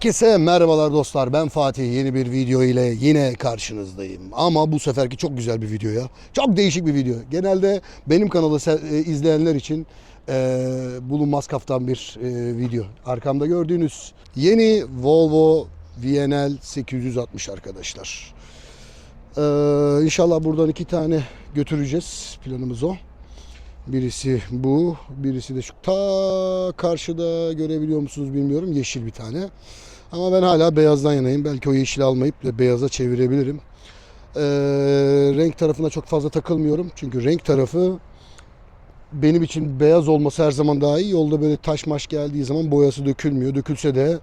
Herkese merhabalar dostlar. Ben Fatih. Yeni bir video ile yine karşınızdayım. Ama bu seferki çok güzel bir video ya. Çok değişik bir video. Genelde benim kanalı e, izleyenler için e, bulunmaz kaftan bir e, video. Arkamda gördüğünüz yeni Volvo VNL 860 arkadaşlar. E, inşallah buradan iki tane götüreceğiz. Planımız o. Birisi bu, birisi de şu ta karşıda görebiliyor musunuz bilmiyorum. Yeşil bir tane. Ama ben hala beyazdan yanayım. Belki o yeşili almayıp da beyaza çevirebilirim. Ee, renk tarafına çok fazla takılmıyorum. Çünkü renk tarafı benim için beyaz olması her zaman daha iyi. Yolda böyle taş maş geldiği zaman boyası dökülmüyor. Dökülse de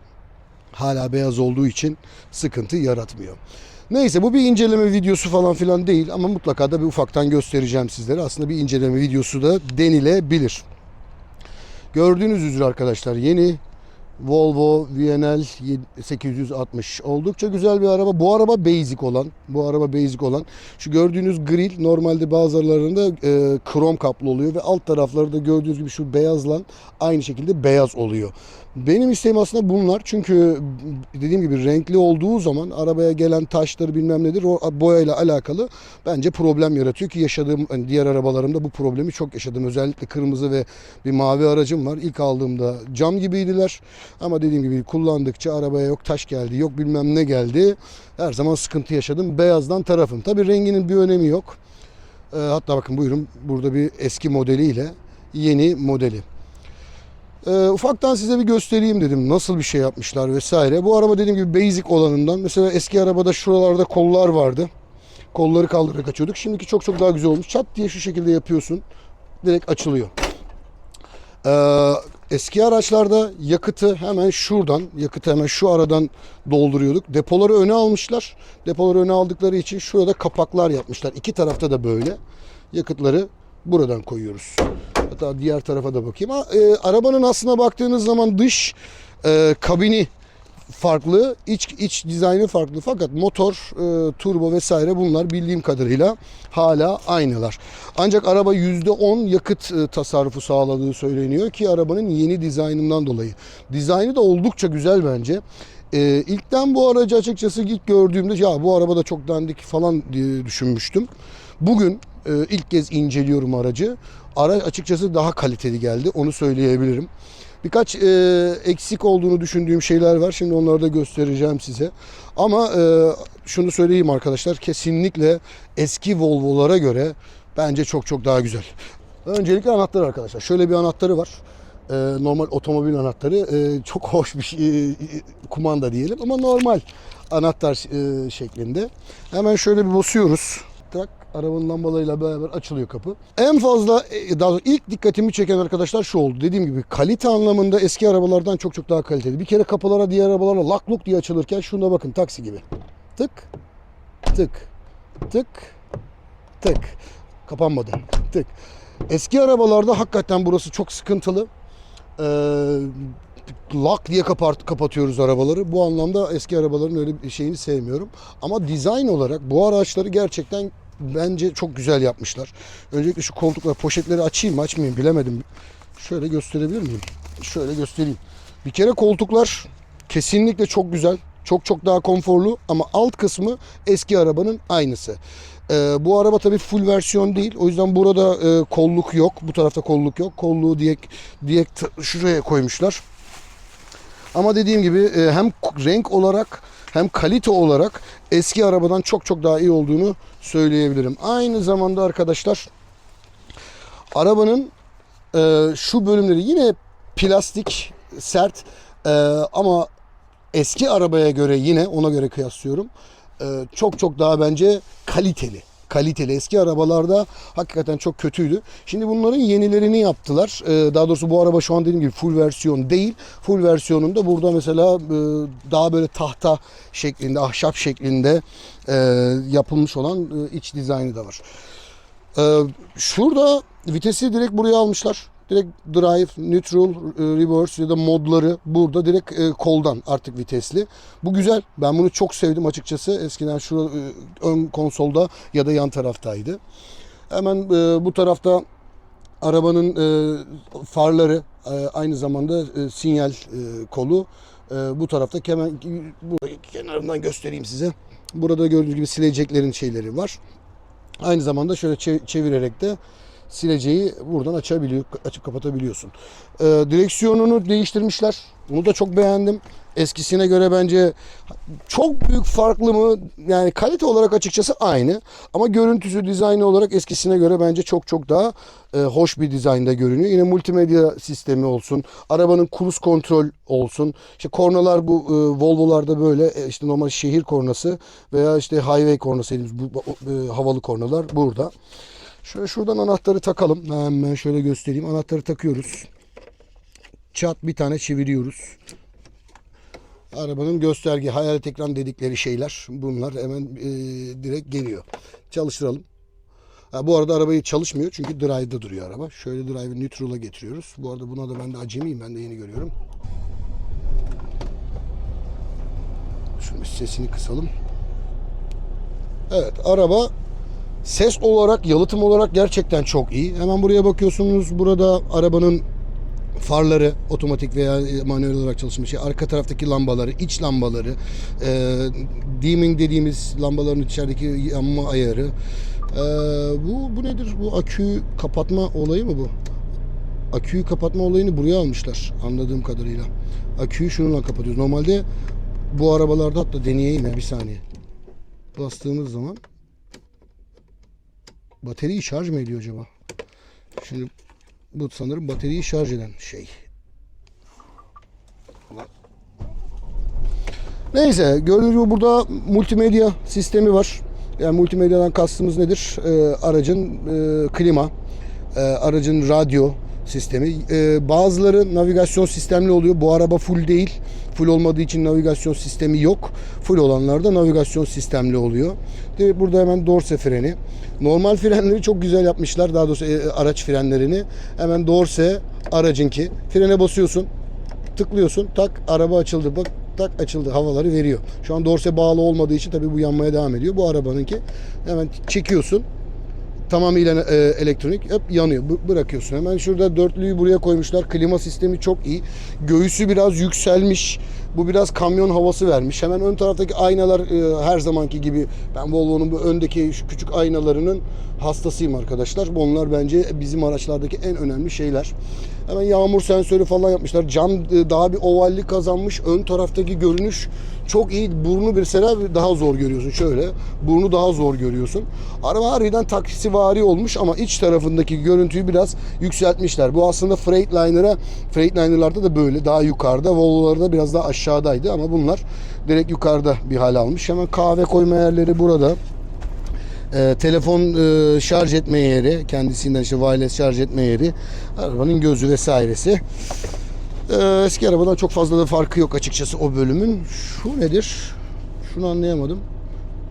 hala beyaz olduğu için sıkıntı yaratmıyor. Neyse bu bir inceleme videosu falan filan değil ama mutlaka da bir ufaktan göstereceğim sizlere. Aslında bir inceleme videosu da denilebilir. Gördüğünüz üzere arkadaşlar yeni Volvo VNL 860 oldukça güzel bir araba. Bu araba basic olan, bu araba basic olan. Şu gördüğünüz grill normalde bazılarında e, krom kaplı oluyor ve alt tarafları da gördüğünüz gibi şu beyazlan aynı şekilde beyaz oluyor. Benim isteğim aslında bunlar. Çünkü dediğim gibi renkli olduğu zaman arabaya gelen taşları bilmem nedir o boyayla alakalı bence problem yaratıyor ki yaşadığım hani diğer arabalarımda bu problemi çok yaşadım. Özellikle kırmızı ve bir mavi aracım var. İlk aldığımda cam gibiydiler. Ama dediğim gibi kullandıkça arabaya yok taş geldi, yok bilmem ne geldi. Her zaman sıkıntı yaşadım. Beyazdan tarafım. Tabii renginin bir önemi yok. Ee, hatta bakın buyurun burada bir eski modeliyle yeni modeli. Ee, ufaktan size bir göstereyim dedim nasıl bir şey yapmışlar vesaire. Bu araba dediğim gibi basic olanından. Mesela eski arabada şuralarda kollar vardı. Kolları kaldırarak açıyorduk. Şimdiki çok çok daha güzel olmuş. Çat diye şu şekilde yapıyorsun. Direkt açılıyor. Ee, eski araçlarda yakıtı hemen şuradan, yakıtı hemen şu aradan dolduruyorduk. Depoları öne almışlar. Depoları öne aldıkları için şurada kapaklar yapmışlar. İki tarafta da böyle. Yakıtları buradan koyuyoruz. Hatta diğer tarafa da bakayım. E, arabanın aslına baktığınız zaman dış e, kabini farklı, iç iç dizaynı farklı fakat motor, e, turbo vesaire bunlar bildiğim kadarıyla hala aynılar. Ancak araba %10 yakıt e, tasarrufu sağladığı söyleniyor ki arabanın yeni dizaynından dolayı. Dizaynı da oldukça güzel bence. E, ilkten bu aracı açıkçası ilk gördüğümde ya bu araba da çok dandik falan diye düşünmüştüm. Bugün e, ilk kez inceliyorum aracı. Araç açıkçası daha kaliteli geldi onu söyleyebilirim. Birkaç e, eksik olduğunu düşündüğüm şeyler var. Şimdi onları da göstereceğim size. Ama e, şunu söyleyeyim arkadaşlar. Kesinlikle eski Volvo'lara göre bence çok çok daha güzel. Öncelikle anahtar arkadaşlar. Şöyle bir anahtarı var. E, normal otomobil anahtarı. E, çok hoş bir şey, e, kumanda diyelim ama normal anahtar e, şeklinde. Hemen şöyle bir basıyoruz. Tak arabanın lambalarıyla beraber açılıyor kapı. En fazla e, daha doğrusu ilk dikkatimi çeken arkadaşlar şu oldu. Dediğim gibi kalite anlamında eski arabalardan çok çok daha kaliteli. Bir kere kapılara diğer arabalarla lak luk diye açılırken şuna bakın taksi gibi. Tık tık tık tık kapanmadı. Tık. Eski arabalarda hakikaten burası çok sıkıntılı. Ee, lak diye kapart, kapatıyoruz arabaları. Bu anlamda eski arabaların öyle bir şeyini sevmiyorum. Ama dizayn olarak bu araçları gerçekten bence çok güzel yapmışlar. Öncelikle şu koltuklar, poşetleri açayım mı açmayayım bilemedim. Şöyle gösterebilir miyim? Şöyle göstereyim. Bir kere koltuklar kesinlikle çok güzel. Çok çok daha konforlu ama alt kısmı eski arabanın aynısı. Ee, bu araba tabii full versiyon değil. O yüzden burada e, kolluk yok. Bu tarafta kolluk yok. Kolluğu diye, diye şuraya koymuşlar. Ama dediğim gibi e, hem renk olarak hem kalite olarak eski arabadan çok çok daha iyi olduğunu söyleyebilirim. Aynı zamanda arkadaşlar arabanın e, şu bölümleri yine plastik sert e, ama eski arabaya göre yine ona göre kıyaslıyorum. e, çok çok daha bence kaliteli. Kaliteli eski arabalarda hakikaten çok kötüydü. Şimdi bunların yenilerini yaptılar. E, daha doğrusu bu araba şu an dediğim gibi full versiyon değil. Full versiyonunda burada mesela e, daha böyle tahta şeklinde, ahşap şeklinde e, yapılmış olan e, iç dizaynı da var. Ee, şurada vitesi direkt buraya almışlar. Direkt drive, neutral, e, reverse ya da modları burada direkt e, koldan artık vitesli. Bu güzel. Ben bunu çok sevdim açıkçası. Eskiden şu e, ön konsolda ya da yan taraftaydı. Hemen bu tarafta arabanın farları aynı zamanda sinyal kolu bu tarafta hemen kenarından göstereyim size. Burada gördüğünüz gibi sileceklerin şeyleri var. Aynı zamanda şöyle çe- çevirerek de sileceği buradan açabiliyor, açıp kapatabiliyorsun. Ee, direksiyonunu değiştirmişler. Bunu da çok beğendim. Eskisine göre bence çok büyük farklı mı? Yani kalite olarak açıkçası aynı. Ama görüntüsü, dizaynı olarak eskisine göre bence çok çok daha e, hoş bir dizaynda görünüyor. Yine multimedya sistemi olsun. Arabanın cruise kontrol olsun. İşte kornalar bu e, Volvo'larda böyle e, işte normal şehir kornası veya işte highway kornası dediğimiz bu e, havalı kornalar burada. Şöyle şuradan anahtarı takalım. Hemen şöyle göstereyim. Anahtarı takıyoruz. Çat bir tane çeviriyoruz. Arabanın gösterge, hayalet ekran dedikleri şeyler bunlar hemen e, direkt geliyor. Çalıştıralım. Ha, bu arada arabayı çalışmıyor çünkü drive'da duruyor araba. Şöyle drive'ı neutral'a getiriyoruz. Bu arada buna da ben de acemiyim. Ben de yeni görüyorum. Şunu sesini kısalım. Evet araba ses olarak, yalıtım olarak gerçekten çok iyi. Hemen buraya bakıyorsunuz. Burada arabanın farları otomatik veya manuel olarak çalışmış. Arka taraftaki lambaları, iç lambaları, e, dimming dediğimiz lambaların içerideki yanma ayarı. E, bu bu nedir? Bu akü kapatma olayı mı bu? Aküyü kapatma olayını buraya almışlar anladığım kadarıyla. Aküyü şununla kapatıyoruz. Normalde bu arabalarda hatta deneyeyim ya bir saniye. Bastığımız zaman bateriyi şarj mı ediyor acaba? Şimdi bu sanırım bateriyi şarj eden şey. Neyse gördüğünüz gibi burada multimedya sistemi var. Yani multimedyadan kastımız nedir? Ee, aracın e, klima, e, aracın radyo sistemi. Ee, bazıları navigasyon sistemli oluyor. Bu araba full değil. Full olmadığı için navigasyon sistemi yok. Full olanlarda navigasyon sistemli oluyor. De burada hemen dorse freni. Normal frenleri çok güzel yapmışlar. Daha doğrusu e, araç frenlerini. Hemen dorse aracınki. Frene basıyorsun. Tıklıyorsun. Tak araba açıldı. Bak tak açıldı. Havaları veriyor. Şu an dorse bağlı olmadığı için tabii bu yanmaya devam ediyor. Bu arabanınki. Hemen çekiyorsun tamamıyla e, elektronik hep yanıyor. B- bırakıyorsun. Hemen şurada dörtlüyü buraya koymuşlar. Klima sistemi çok iyi. Göğüsü biraz yükselmiş. Bu biraz kamyon havası vermiş. Hemen ön taraftaki aynalar e, her zamanki gibi ben Volvo'nun bu öndeki şu küçük aynalarının hastasıyım arkadaşlar. Bunlar bence bizim araçlardaki en önemli şeyler. Hemen yağmur sensörü falan yapmışlar. Cam e, daha bir ovallik kazanmış. Ön taraftaki görünüş çok iyi. Burnu bir sene daha zor görüyorsun şöyle. Burnu daha zor görüyorsun. Araba harbiden taksivari olmuş ama iç tarafındaki görüntüyü biraz yükseltmişler. Bu aslında Freightliner'a Freightliner'larda da böyle daha yukarıda. Volvo'larda biraz daha aşağıdaydı ama bunlar direkt yukarıda bir hal almış. Hemen kahve koyma yerleri burada. Ee, telefon e, şarj etme yeri, kendisinden işte wireless şarj etme yeri, arabanın gözü vesairesi. Ee, eski arabadan çok fazla da farkı yok açıkçası o bölümün. Şu nedir? Şunu anlayamadım.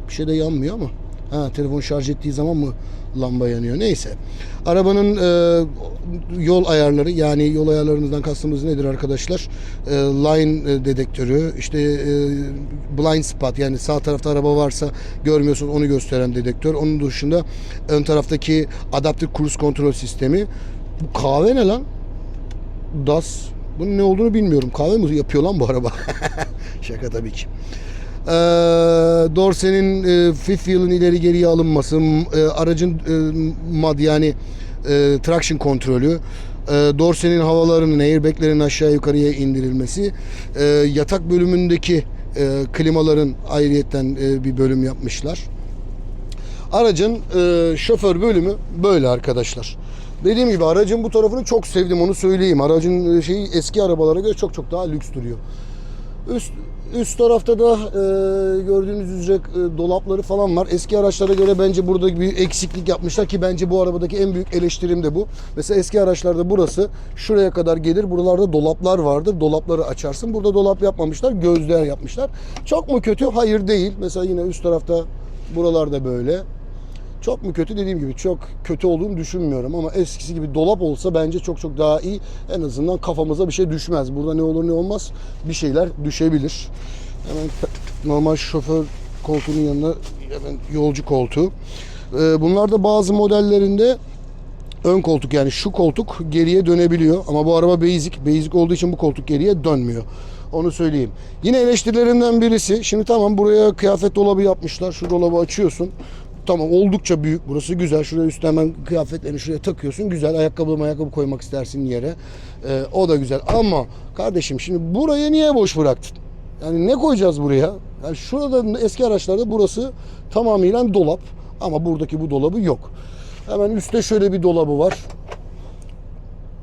Bir şey de yanmıyor ama. Ha, telefon şarj ettiği zaman mı lamba yanıyor? Neyse. Arabanın e, yol ayarları yani yol ayarlarınızdan kastımız nedir arkadaşlar? E, line e, dedektörü, işte e, blind spot yani sağ tarafta araba varsa görmüyorsun onu gösteren dedektör. Onun dışında ön taraftaki adaptif cruise kontrol sistemi. Bu kahve ne lan? DAS. Bunun ne olduğunu bilmiyorum. Kahve mi yapıyor lan bu araba? Şaka tabii ki. Ee, Dorse'nin e, fifth wheel'ın ileri geriye alınması, e, aracın e, mad yani e, traction kontrolü, e, Dorse'nin havalarının, airbag'lerin aşağı yukarıya indirilmesi, e, yatak bölümündeki e, klimaların ayrıyetten e, bir bölüm yapmışlar. Aracın e, şoför bölümü böyle arkadaşlar. Dediğim gibi aracın bu tarafını çok sevdim onu söyleyeyim. Aracın e, şeyi eski arabalara göre çok çok daha lüks duruyor. Üst üst tarafta da e, gördüğünüz üzere e, dolapları falan var. Eski araçlara göre bence burada bir eksiklik yapmışlar ki bence bu arabadaki en büyük eleştirim de bu. Mesela eski araçlarda burası şuraya kadar gelir. Buralarda dolaplar vardır. Dolapları açarsın. Burada dolap yapmamışlar. Gözler yapmışlar. Çok mu kötü? Hayır değil. Mesela yine üst tarafta buralarda böyle. Çok mu kötü dediğim gibi çok kötü olduğunu düşünmüyorum ama eskisi gibi dolap olsa bence çok çok daha iyi. En azından kafamıza bir şey düşmez. Burada ne olur ne olmaz bir şeyler düşebilir. Hemen normal şoför koltuğunun yanına hemen yolcu koltuğu. Ee, Bunlar da bazı modellerinde ön koltuk yani şu koltuk geriye dönebiliyor ama bu araba basic. Basic olduğu için bu koltuk geriye dönmüyor. Onu söyleyeyim. Yine eleştirilerinden birisi. Şimdi tamam buraya kıyafet dolabı yapmışlar. Şu dolabı açıyorsun. Tamam oldukça büyük burası güzel. Şuraya üstte hemen kıyafetlerini şuraya takıyorsun. Güzel ayakkabı ayakkabı koymak istersin yere. Ee, o da güzel. Ama kardeşim şimdi burayı niye boş bıraktın? Yani ne koyacağız buraya? Yani şurada eski araçlarda burası tamamıyla dolap. Ama buradaki bu dolabı yok. Hemen üstte şöyle bir dolabı var.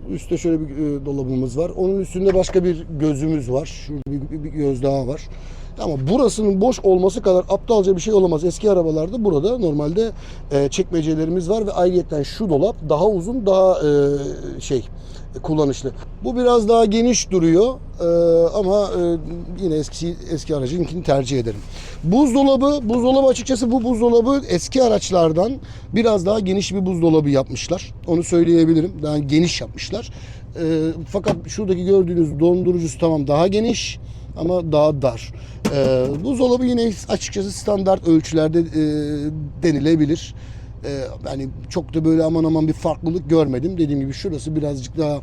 Üstte şöyle bir e, dolabımız var. Onun üstünde başka bir gözümüz var. Şurada bir, bir- bir göz daha var. Ama burasının boş olması kadar aptalca bir şey olamaz. Eski arabalarda burada normalde e, çekmecelerimiz var ve ayrıyeten şu dolap daha uzun, daha e, şey kullanışlı. Bu biraz daha geniş duruyor e, ama e, yine eski eski aracınkini tercih ederim. Buzdolabı, buzdolabı açıkçası bu buzdolabı eski araçlardan biraz daha geniş bir buzdolabı yapmışlar. Onu söyleyebilirim. Daha geniş yapmışlar. E, fakat şuradaki gördüğünüz dondurucusu tamam daha geniş ama daha dar. E, buzdolabı yine açıkçası standart ölçülerde e, denilebilir. Ee, yani çok da böyle aman aman bir farklılık görmedim. Dediğim gibi şurası birazcık daha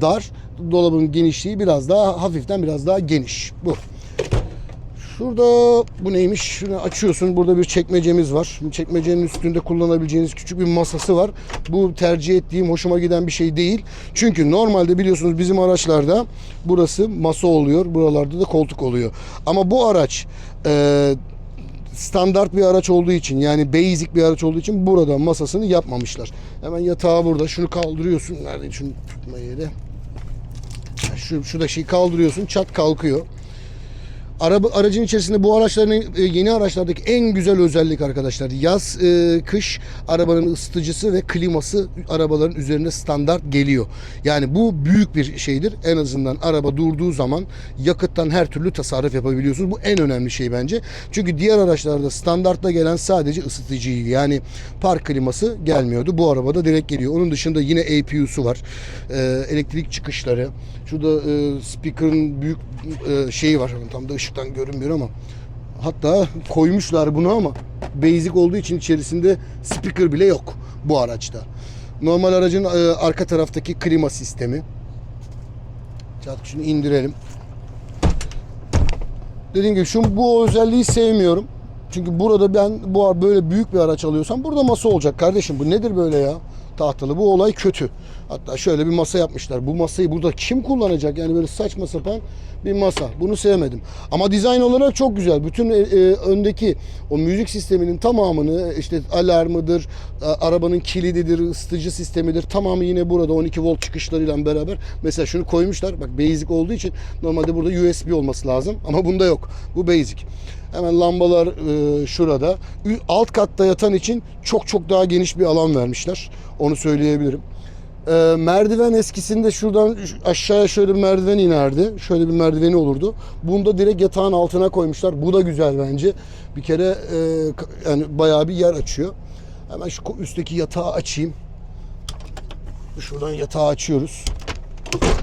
dar. Dolabın genişliği biraz daha hafiften biraz daha geniş. Bu. Şurada bu neymiş? Şunu açıyorsun. Burada bir çekmecemiz var. Çekmecenin üstünde kullanabileceğiniz küçük bir masası var. Bu tercih ettiğim, hoşuma giden bir şey değil. Çünkü normalde biliyorsunuz bizim araçlarda burası masa oluyor. Buralarda da koltuk oluyor. Ama bu araç e, standart bir araç olduğu için yani basic bir araç olduğu için burada masasını yapmamışlar. Hemen yatağı burada. Şunu kaldırıyorsun. Nerede şunu tutma yeri. Şu, şurada şeyi kaldırıyorsun. Çat kalkıyor. Araba aracın içerisinde bu araçların e, yeni araçlardaki en güzel özellik arkadaşlar. Yaz, e, kış arabanın ısıtıcısı ve kliması arabaların üzerine standart geliyor. Yani bu büyük bir şeydir. En azından araba durduğu zaman yakıttan her türlü tasarruf yapabiliyorsunuz. Bu en önemli şey bence. Çünkü diğer araçlarda standartta gelen sadece ısıtıcıyı yani park kliması gelmiyordu. Bu arabada direkt geliyor. Onun dışında yine APU'su var. E, elektrik çıkışları. Şurada e, speaker'ın büyük e, şeyi var. Tam da ışıktan görünmüyor ama. Hatta koymuşlar bunu ama basic olduğu için içerisinde speaker bile yok bu araçta. Normal aracın e, arka taraftaki klima sistemi. Çat şunu indirelim. Dediğim gibi şu bu özelliği sevmiyorum. Çünkü burada ben bu böyle büyük bir araç alıyorsam burada masa olacak kardeşim. Bu nedir böyle ya? Tahtalı. Bu olay kötü. Hatta şöyle bir masa yapmışlar. Bu masayı burada kim kullanacak? Yani böyle saçma sapan bir masa. Bunu sevmedim. Ama dizayn olarak çok güzel. Bütün e, e, öndeki o müzik sisteminin tamamını işte alarmıdır, arabanın kilididir, ısıtıcı sistemidir. Tamamı yine burada 12 volt çıkışlarıyla beraber. Mesela şunu koymuşlar. Bak basic olduğu için normalde burada USB olması lazım ama bunda yok. Bu basic. Hemen lambalar e, şurada. Alt katta yatan için çok çok daha geniş bir alan vermişler. Onu söyleyebilirim. E, merdiven eskisinde şuradan aşağıya şöyle bir merdiven inerdi. Şöyle bir merdiveni olurdu. Bunda direkt yatağın altına koymuşlar. Bu da güzel bence. Bir kere e, yani bayağı bir yer açıyor. Hemen şu üstteki yatağı açayım. Şuradan yatağı açıyoruz.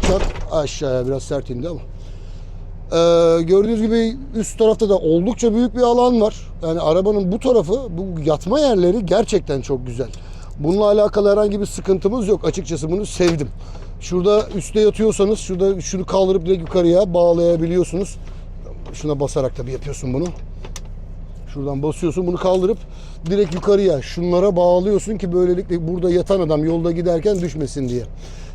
Çat aşağıya biraz sert indi ama. Ee, gördüğünüz gibi üst tarafta da oldukça büyük bir alan var. Yani arabanın bu tarafı, bu yatma yerleri gerçekten çok güzel. Bununla alakalı herhangi bir sıkıntımız yok. Açıkçası bunu sevdim. Şurada üstte yatıyorsanız şurada şunu kaldırıp direkt yukarıya bağlayabiliyorsunuz. Şuna basarak tabii yapıyorsun bunu. Şuradan basıyorsun bunu kaldırıp direkt yukarıya şunlara bağlıyorsun ki böylelikle burada yatan adam yolda giderken düşmesin diye.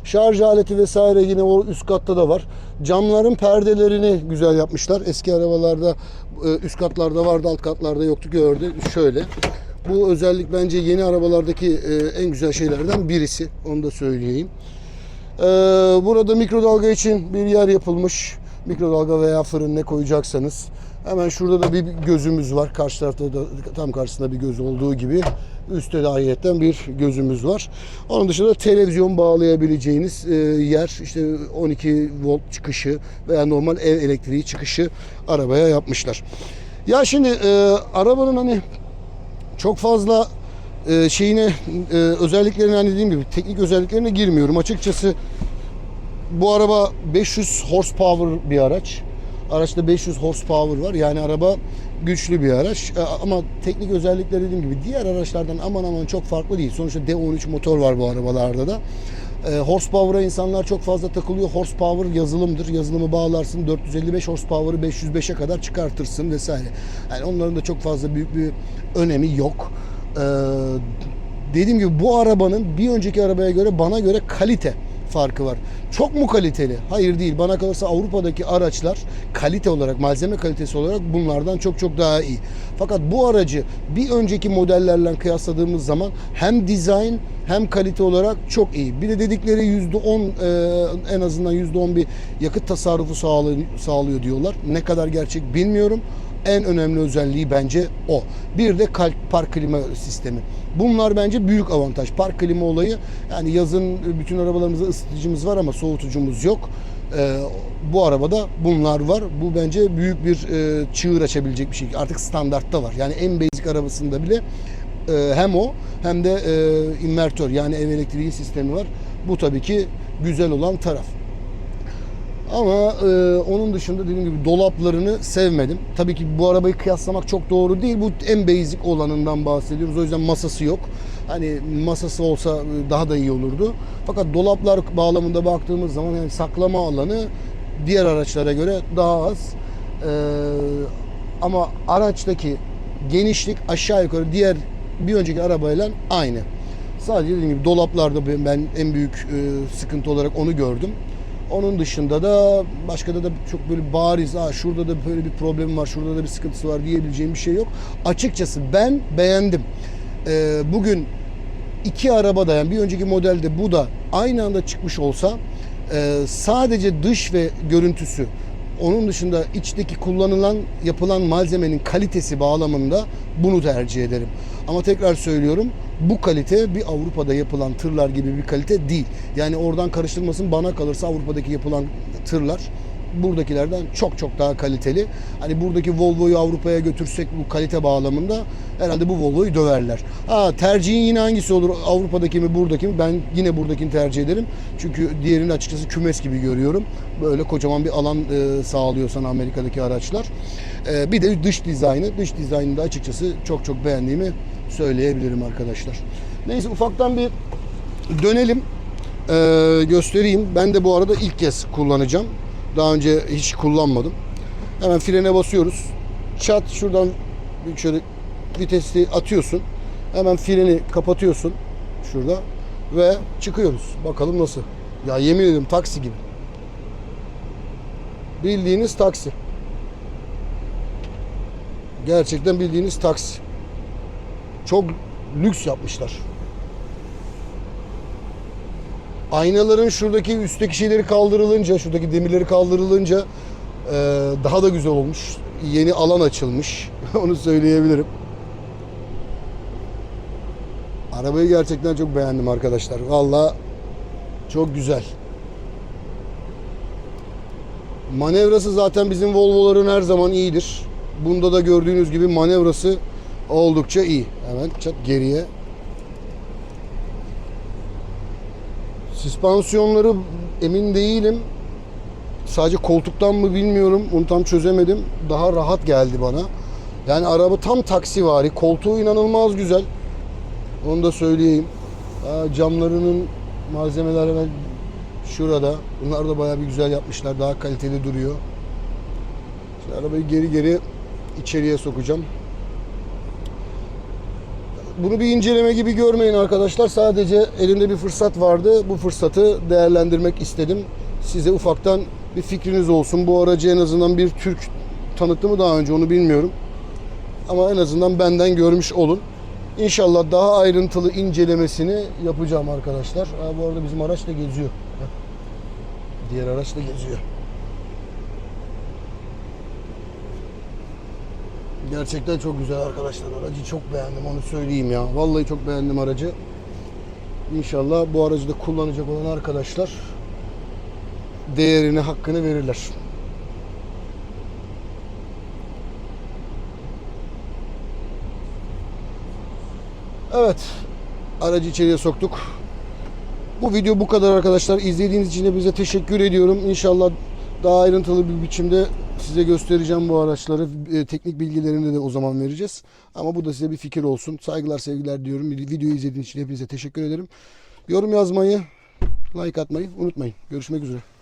Şarj aleti vesaire yine o üst katta da var. Camların perdelerini güzel yapmışlar. Eski arabalarda e, üst katlarda vardı alt katlarda yoktu gördü. Şöyle. Bu özellik bence yeni arabalardaki e, en güzel şeylerden birisi. Onu da söyleyeyim. Ee, burada mikrodalga için bir yer yapılmış. Mikrodalga veya fırın ne koyacaksanız. Hemen şurada da bir gözümüz var. Karşı tarafta da tam karşısında bir göz olduğu gibi. Üstte de ayrıyetten bir gözümüz var. Onun dışında televizyon bağlayabileceğiniz e, yer işte 12 volt çıkışı veya normal ev elektriği çıkışı arabaya yapmışlar. Ya şimdi e, arabanın hani çok fazla e, şeyine e, özelliklerine hani dediğim gibi teknik özelliklerine girmiyorum. Açıkçası bu araba 500 horsepower bir araç. Araçta 500 horsepower var. Yani araba güçlü bir araç. E, Ama teknik özellikleri dediğim gibi diğer araçlardan aman aman çok farklı değil. Sonuçta D13 motor var bu arabalarda da. E, horsepower'a insanlar çok fazla takılıyor. Horsepower yazılımdır. Yazılımı bağlarsın 455 horsepower'ı 505'e kadar çıkartırsın vesaire. Yani onların da çok fazla büyük bir önemi yok. E, dediğim gibi bu arabanın bir önceki arabaya göre bana göre kalite farkı var. Çok mu kaliteli? Hayır değil. Bana kalırsa Avrupa'daki araçlar kalite olarak, malzeme kalitesi olarak bunlardan çok çok daha iyi. Fakat bu aracı bir önceki modellerle kıyasladığımız zaman hem dizayn hem kalite olarak çok iyi. Bir de dedikleri %10 e, en azından %10 bir yakıt tasarrufu sağlıyor, sağlıyor diyorlar. Ne kadar gerçek bilmiyorum. En önemli özelliği bence o. Bir de kalp park klima sistemi. Bunlar bence büyük avantaj. Park klima olayı yani yazın bütün arabalarımızda ısıtıcımız var ama soğutucumuz yok. Ee, bu arabada bunlar var. Bu bence büyük bir e, çığır açabilecek bir şey. Artık standartta var. Yani en basic arabasında bile e, hem o hem de e, invertör yani ev elektriği sistemi var. Bu tabii ki güzel olan taraf. Ama e, onun dışında dediğim gibi dolaplarını sevmedim. Tabii ki bu arabayı kıyaslamak çok doğru değil. Bu en basic olanından bahsediyoruz. O yüzden masası yok. Hani masası olsa e, daha da iyi olurdu. Fakat dolaplar bağlamında baktığımız zaman yani saklama alanı diğer araçlara göre daha az. E, ama araçtaki genişlik aşağı yukarı diğer bir önceki arabayla aynı. Sadece dediğim gibi dolaplarda ben- en büyük e, sıkıntı olarak onu gördüm. Onun dışında da başka da, da çok böyle bariz, ha şurada da böyle bir problem var, şurada da bir sıkıntısı var diyebileceğim bir şey yok. Açıkçası ben beğendim. Ee, bugün iki araba da yani bir önceki modelde bu da aynı anda çıkmış olsa e, sadece dış ve görüntüsü onun dışında içteki kullanılan yapılan malzemenin kalitesi bağlamında bunu tercih ederim. Ama tekrar söylüyorum bu kalite bir Avrupa'da yapılan tırlar gibi bir kalite değil. Yani oradan karıştırmasın bana kalırsa Avrupa'daki yapılan tırlar buradakilerden çok çok daha kaliteli. Hani buradaki Volvo'yu Avrupa'ya götürsek bu kalite bağlamında herhalde bu Volvo'yu döverler. Ha tercihin yine hangisi olur? Avrupa'daki mi buradaki mi? Ben yine buradakini tercih ederim. Çünkü diğerini açıkçası kümes gibi görüyorum. Böyle kocaman bir alan e, sağlıyor sana Amerika'daki araçlar. E, bir de dış dizaynı. Dış dizaynını da açıkçası çok çok beğendiğimi söyleyebilirim arkadaşlar. Neyse ufaktan bir dönelim. E, göstereyim. Ben de bu arada ilk kez kullanacağım. Daha önce hiç kullanmadım. Hemen frene basıyoruz. Çat şuradan şöyle vitesi atıyorsun. Hemen freni kapatıyorsun şurada ve çıkıyoruz. Bakalım nasıl. Ya yemin ederim taksi gibi. Bildiğiniz taksi. Gerçekten bildiğiniz taksi. Çok lüks yapmışlar. Aynaların şuradaki üstteki şeyleri kaldırılınca, şuradaki demirleri kaldırılınca e, daha da güzel olmuş. Yeni alan açılmış. Onu söyleyebilirim. Arabayı gerçekten çok beğendim arkadaşlar. Valla çok güzel. Manevrası zaten bizim Volvo'ların her zaman iyidir. Bunda da gördüğünüz gibi manevrası oldukça iyi. Hemen çat geriye. Süspansiyonları emin değilim. Sadece koltuktan mı bilmiyorum. Onu tam çözemedim. Daha rahat geldi bana. Yani araba tam taksi vari. Koltuğu inanılmaz güzel. Onu da söyleyeyim. Camlarının malzemeleri hemen şurada. Bunlar da bayağı bir güzel yapmışlar. Daha kaliteli duruyor. Şimdi arabayı geri geri içeriye sokacağım. Bunu bir inceleme gibi görmeyin arkadaşlar. Sadece elimde bir fırsat vardı. Bu fırsatı değerlendirmek istedim. Size ufaktan bir fikriniz olsun. Bu aracı en azından bir Türk tanıttı mı daha önce onu bilmiyorum. Ama en azından benden görmüş olun. İnşallah daha ayrıntılı incelemesini yapacağım arkadaşlar. Ha, bu arada bizim araç da geziyor. Diğer araç da geziyor. Gerçekten çok güzel arkadaşlar. Aracı çok beğendim onu söyleyeyim ya. Vallahi çok beğendim aracı. İnşallah bu aracı da kullanacak olan arkadaşlar değerini, hakkını verirler. Evet. Aracı içeriye soktuk. Bu video bu kadar arkadaşlar. İzlediğiniz için hepinize teşekkür ediyorum. İnşallah daha ayrıntılı bir biçimde size göstereceğim bu araçları. E, teknik bilgilerini de o zaman vereceğiz. Ama bu da size bir fikir olsun. Saygılar, sevgiler diyorum. Videoyu izlediğiniz için hepinize teşekkür ederim. Yorum yazmayı, like atmayı unutmayın. Görüşmek üzere.